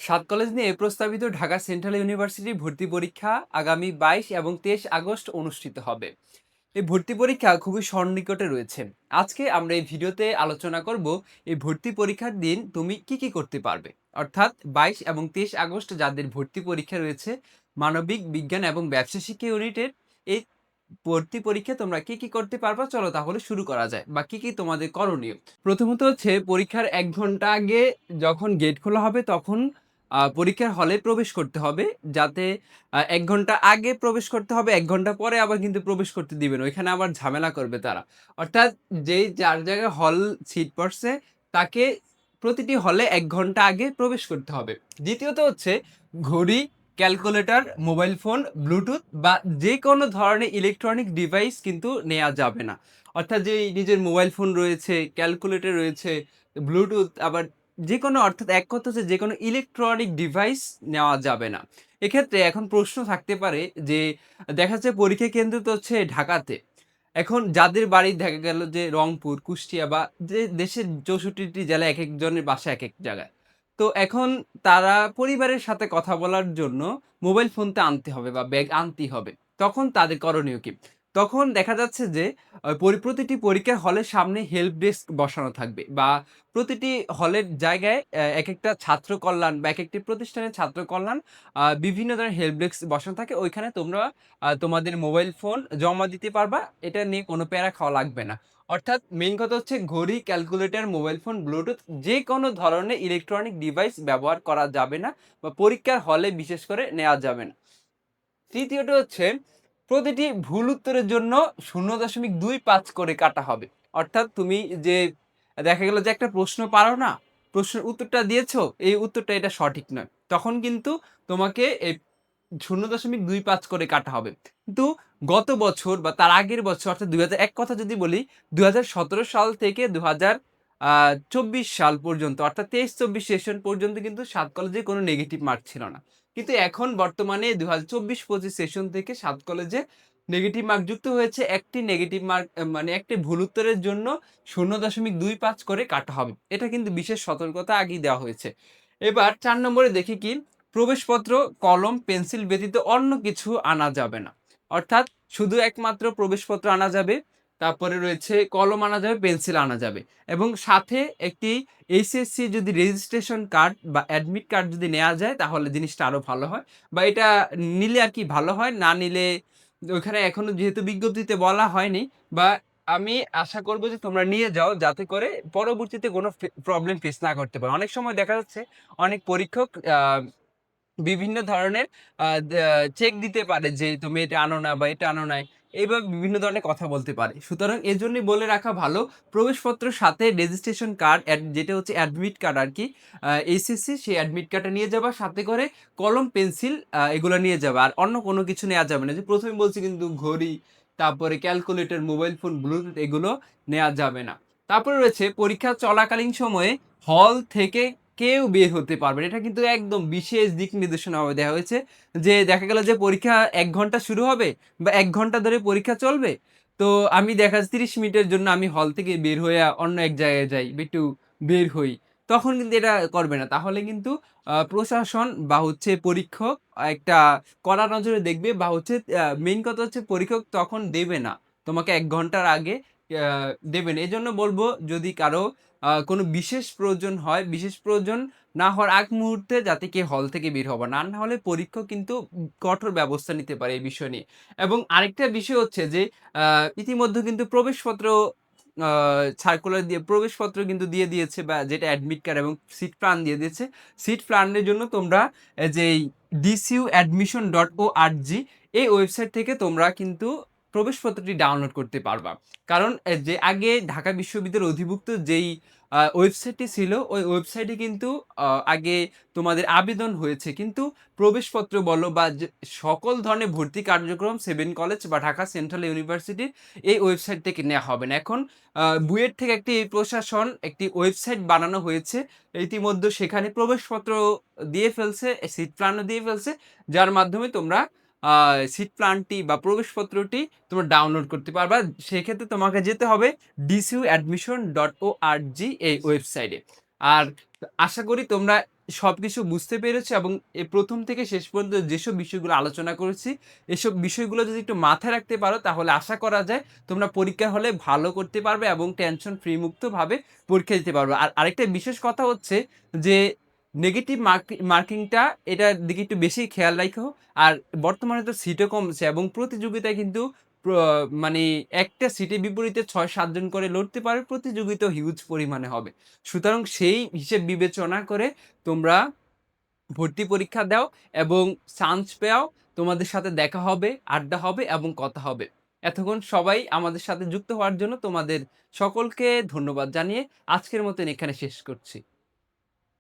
সাত কলেজ নিয়ে প্রস্তাবিত ঢাকা সেন্ট্রাল ইউনিভার্সিটি ভর্তি পরীক্ষা আগামী বাইশ এবং তেইশ আগস্ট অনুষ্ঠিত হবে। এই ভর্তি পরীক্ষা খুবই সন্নিকটে রয়েছে। আজকে আমরা এই ভিডিওতে আলোচনা করব এই ভর্তি পরীক্ষার দিন তুমি কি কি করতে পারবে? অর্থাৎ বাইশ এবং তেইশ আগস্ট যাদের ভর্তি পরীক্ষা রয়েছে, মানবিক বিজ্ঞান এবং ব্যবসা শিক্ষা ইউনিটের এই ভর্তি পরীক্ষা তোমরা কি কি করতে পারবা? চলো তাহলে শুরু করা যায়। বা কি কি তোমাদের করণীয়? প্রথমত হচ্ছে পরীক্ষার এক ঘণ্টা আগে যখন গেট খোলা হবে তখন পরীক্ষার হলে প্রবেশ করতে হবে, যাতে এক ঘণ্টা আগে প্রবেশ করতে হবে, এক ঘণ্টা পরে আবার কিন্তু প্রবেশ করতে দিবে না ওইখানে আবার ঝামেলা করবে তারা। অর্থাৎ যেই, যার জায়গায় হল সিট পড়ছে, তাকে প্রতিটি হলে এক ঘণ্টা আগে প্রবেশ করতে হবে। দ্বিতীয়ত হচ্ছে ঘড়ি, ক্যালকুলেটর, মোবাইল ফোন, ব্লুটুথ বা যে কোনো ধরনের ইলেকট্রনিক ডিভাইস কিন্তু নেওয়া যাবে না। অর্থাৎ যে নিজের মোবাইল ফোন রয়েছে, ক্যালকুলেটর রয়েছে, ব্লুটুথ, আবার যে কোনো অর্থাৎ এক কথা হচ্ছে যে কোনো ইলেকট্রনিক ডিভাইস নেওয়া যাবে না। এক্ষেত্রে এখন প্রশ্ন থাকতে পারে যে দেখা যাচ্ছে পরীক্ষা কেন্দ্র তো হচ্ছে ঢাকাতে। এখন যাদের বাড়ি দেখা গেল যে রংপুর, কুষ্টিয়া বা যে দেশের চৌষট্টিটি জেলা এক একজনের বাসা এক এক জায়গায়। তো এখন তারা পরিবারের সাথে কথা বলার জন্য মোবাইল ফোনটা আনতে হবে বা ব্যাগ আনতেই হবে। তখন তাদের করণীয় কি? তখন দেখা যাচ্ছে যে পরি- প্রতিটি পরীক্ষার হলের সামনে হেল্প ডেস্ক বসানো থাকবে বা প্রতিটি হলের জায়গায় এক একটা ছাত্র কল্যাণ বা এক একটি প্রতিষ্ঠানের ছাত্র কল্যাণ বিভিন্ন ধরনের হেল্প ডেস্ক বসানো থাকে। ওইখানে তোমরা তোমাদের মোবাইল ফোন জমা দিতে পারবা। এটা নিয়ে কোনো প্যারা খাওয়া লাগবে না। অর্থাৎ মেইন কথা হচ্ছে ঘড়ি ক্যালকুলেটর মোবাইল ফোন ব্লুটুথ যে কোনো ধরনের ইলেকট্রনিক ডিভাইস ব্যবহার করা যাবে না বা পরীক্ষার হলে বিশেষ করে নেওয়া যাবে না। তৃতীয়টা হচ্ছে প্রতিটি ভুল উত্তরের জন্য শূন্য দশমিক দুই পাঁচ করে কাটা হবে। অর্থাৎ তুমি যে দেখা গেল যে একটা প্রশ্ন পারো না, প্রশ্নের উত্তরটা দিয়েছ, এই উত্তরটা এটা সঠিক নয়। তখন কিন্তু তোমাকে এই শূন্য দশমিক দুই পাঁচ করে কাটা হবে। কিন্তু গত বছর বা তার আগের বছর, অর্থাৎ দুই এক কথা যদি বলি দু হাজার সতেরো সাল থেকে দু চব্বিশ সাল পর্যন্ত, অর্থাৎ তেইশ চব্বিশ সেশন পর্যন্ত কিন্তু সাত কলেজে কোনো নেগেটিভ মার্ক ছিল না। কিন্তু এখন বর্তমানে দু হাজার চব্বিশ পঁচিশ সেশন থেকে সাত কলেজে নেগেটিভ মার্ক যুক্ত হয়েছে। একটি নেগেটিভ মার্ক মানে একটি ভুল উত্তরের জন্য শূন্য দশমিক দুই পাঁচ করে কাটা হবে। এটা কিন্তু বিশেষ সতর্কতা আগেই দেওয়া হয়েছে। এবার চার নম্বরে দেখি কি, প্রবেশপত্র, কলম, পেন্সিল ব্যতীত অন্য কিছু আনা যাবে না। অর্থাৎ শুধু একমাত্র প্রবেশপত্র আনা যাবে। তারপরে রয়েছে কলম আনা যাবে, পেন্সিল আনা যাবে। এবং সাথে একটি এইচএসসি যদি রেজিস্ট্রেশন কার্ড বা অ্যাডমিট কার্ড যদি নেওয়া যায়, তাহলে জিনিসটা আরও ভালো হয়। বা এটা নিলে আর কি ভালো হয়, না নিলে ওইখানে এখনও যেহেতু বিজ্ঞপ্তিতে বলা হয়নি, বা আমি আশা করব যে তোমরা নিয়ে যাও যাতে করে পরবর্তীতে কোনো প্রবলেম ফেস না করতে পারো। অনেক সময় দেখা যাচ্ছে অনেক পরীক্ষক বিভিন্ন ধরনের চেক দিতে পারে যে তুমি এটা আনো না বা এটা আনো নাই। এইভাবে বিভিন্ন ধরনের কথা বলতে পারে। সুতরাং এজন্যই বলে রাখা ভালো, প্রবেশপত্রের সাথে রেজিস্ট্রেশন কার্ড যেটা হচ্ছে অ্যাডমিট কার্ড আর কি এইচএসসি সেই অ্যাডমিট কার্ডটা নিয়ে যাবা, সাথে করে কলম, পেন্সিল এগুলো নিয়ে যাবে। আর অন্য কোনো কিছু নেওয়া যাবে না। যে প্রথমে বলছি কিন্তু ঘড়ি, তারপরে ক্যালকুলেটর মোবাইল ফোন ব্লুটুথ এগুলো নেওয়া যাবে না। তারপরে রয়েছে পরীক্ষা চলাকালীন সময়ে হল থেকে কেউ বের হতে পারবে। এটা কিন্তু একদম বিশেষ দিক নির্দেশনা ভাবে দেওয়া হয়েছে যে দেখা গেল যে পরীক্ষা এক ঘণ্টা শুরু হবে বা এক ঘণ্টা ধরে পরীক্ষা চলবে। তো আমি দেখা যাচ্ছে তিরিশ মিনিটের জন্য আমি হল থেকে বের হয়ে অন্য এক জায়গায় যাই একটু বের হই। তখন কিন্তু এটা করবে না। তাহলে কিন্তু প্রশাসন বা হচ্ছে পরীক্ষক একটা কড়া নজরে দেখবে বা হচ্ছে মেইন কথা হচ্ছে পরীক্ষক তখন দেবে না। তোমাকে এক ঘণ্টার আগে আহ, দেবে না। এই জন্য বলব যদি কারও কোনো বিশেষ প্রয়োজন হয়, বিশেষ প্রয়োজন না হওয়ার আগ মুহূর্তে যাতে কেউ হল থেকে বের হবে না না হলে পরীক্ষক কিন্তু কঠোর ব্যবস্থা নিতে পারে এই বিষয় নিয়ে। এবং আরেকটা বিষয় হচ্ছে যে ইতিমধ্যে কিন্তু প্রবেশপত্র সার্কুলার দিয়ে প্রবেশপত্র কিন্তু দিয়ে দিয়েছে বা যেটা অ্যাডমিট কার্ড এবং সিট প্ল্যান দিয়ে দিয়েছে। সিট প্ল্যানের জন্য তোমরা এই যে ডিসিউ অ্যাডমিশন ডট ও আর জি এই ওয়েবসাইট থেকে তোমরা কিন্তু প্রবেশপত্রটি ডাউনলোড করতে পারবা। কারণ যে আগে ঢাকা বিশ্ববিদ্যালয়ের অধিভুক্ত যেই ওয়েবসাইটটি ছিল, ওই ওয়েবসাইটে কিন্তু আগে তোমাদের আবেদন হয়েছে। কিন্তু প্রবেশপত্র বলো বা সকল ধরনের ভর্তি কার্যক্রম সেভেন কলেজ বা ঢাকা সেন্ট্রাল ইউনিভার্সিটির এই ওয়েবসাইট থেকে নেওয়া হবে না। এখন বুয়েট থেকে একটি প্রশাসন, একটি ওয়েবসাইট বানানো হয়েছে। ইতিমধ্যে সেখানে প্রবেশপত্র দিয়ে ফেলছে সিট প্ল্যানও দিয়ে ফেলছে। যার মাধ্যমে তোমরা সিট প্ল্যানটি বা প্রবেশপত্রটি তোমরা ডাউনলোড করতে পারবা সেক্ষেত্রে তোমাকে যেতে হবে ডিসিউ অ্যাডমিশন ডট ও আর জি এই ওয়েবসাইটে আর আশা করি তোমরা সব কিছু বুঝতে পেরেছ এবং ১ম থেকে শেষ পর্যন্ত যেসব বিষয়গুলো আলোচনা করেছি, এসব বিষয়গুলো যদি একটু মাথায় রাখতে পারো তাহলে আশা করা যায় তোমরা পরীক্ষা হলে ভালো করতে পারবে এবং টেনশন ফ্রি মুক্তভাবে পরীক্ষা দিতে পারবে। আর আরেকটা বিশেষ কথা হচ্ছে যে নেগেটিভ মার্কি মার্কিংটা এটার দিকে একটু বেশি খেয়াল রাখো আর বর্তমানে তো সিটও কমছে এবং প্রতিযোগিতায় কিন্তু মানে একটা সিটের বিপরীতে ছয় সাতজন করে লড়তে পারে, প্রতিযোগিতা হিউজ পরিমাণে হবে। সুতরাং সেই হিসেব বিবেচনা করে তোমরা ভর্তি পরীক্ষা দাও এবং চান্স পেও। তোমাদের সাথে দেখা হবে, আড্ডা হবে এবং কথা হবে। এতক্ষণ সবাই আমাদের সাথে যুক্ত হওয়ার জন্য তোমাদের সকলকে ধন্যবাদ জানিয়ে আজকের মতন এখানে শেষ করছি।